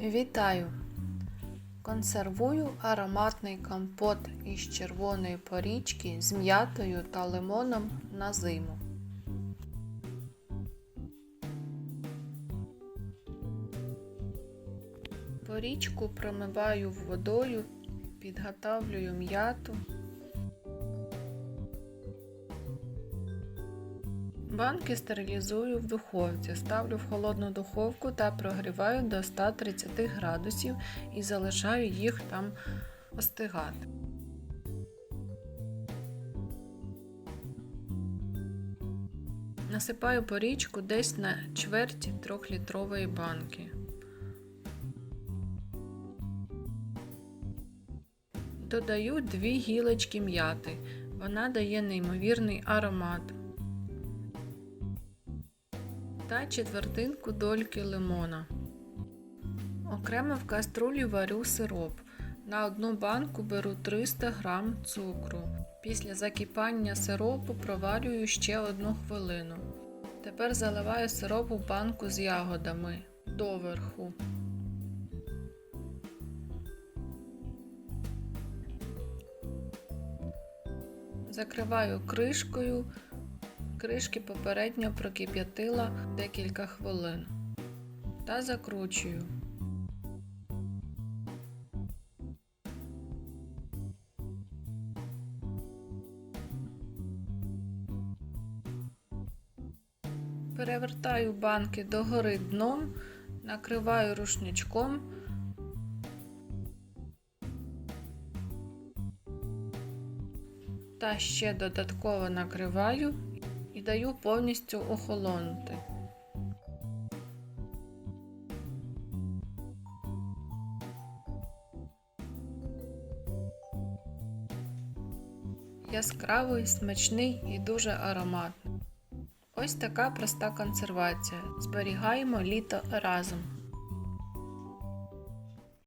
Вітаю! Консервую ароматний компот із червоної порічки з м'ятою та лимоном на зиму. Порічку промиваю водою, підготовлюю м'яту. Банки стерилізую в духовці, ставлю в холодну духовку та прогріваю до 130 градусів і залишаю їх там остигати. Насипаю порічку десь на чверті 3-літрової банки. Додаю дві гілочки м'яти. Вона дає неймовірний аромат та четвертинку дольки лимона. Окремо в каструлі варю сироп. На одну банку беру 300 г цукру. Після закипання сиропу проварюю ще одну хвилину. Тепер заливаю сироп у банку з ягодами доверху. Закриваю кришкою. Кришки попередньо прокип'ятила декілька хвилин та закручую. Перевертаю банки догори дном, накриваю рушничком. Та ще додатково накриваю даю повністю охолонути. Яскравий, смачний і дуже ароматний. Ось така проста консервація. Зберігаємо літо разом.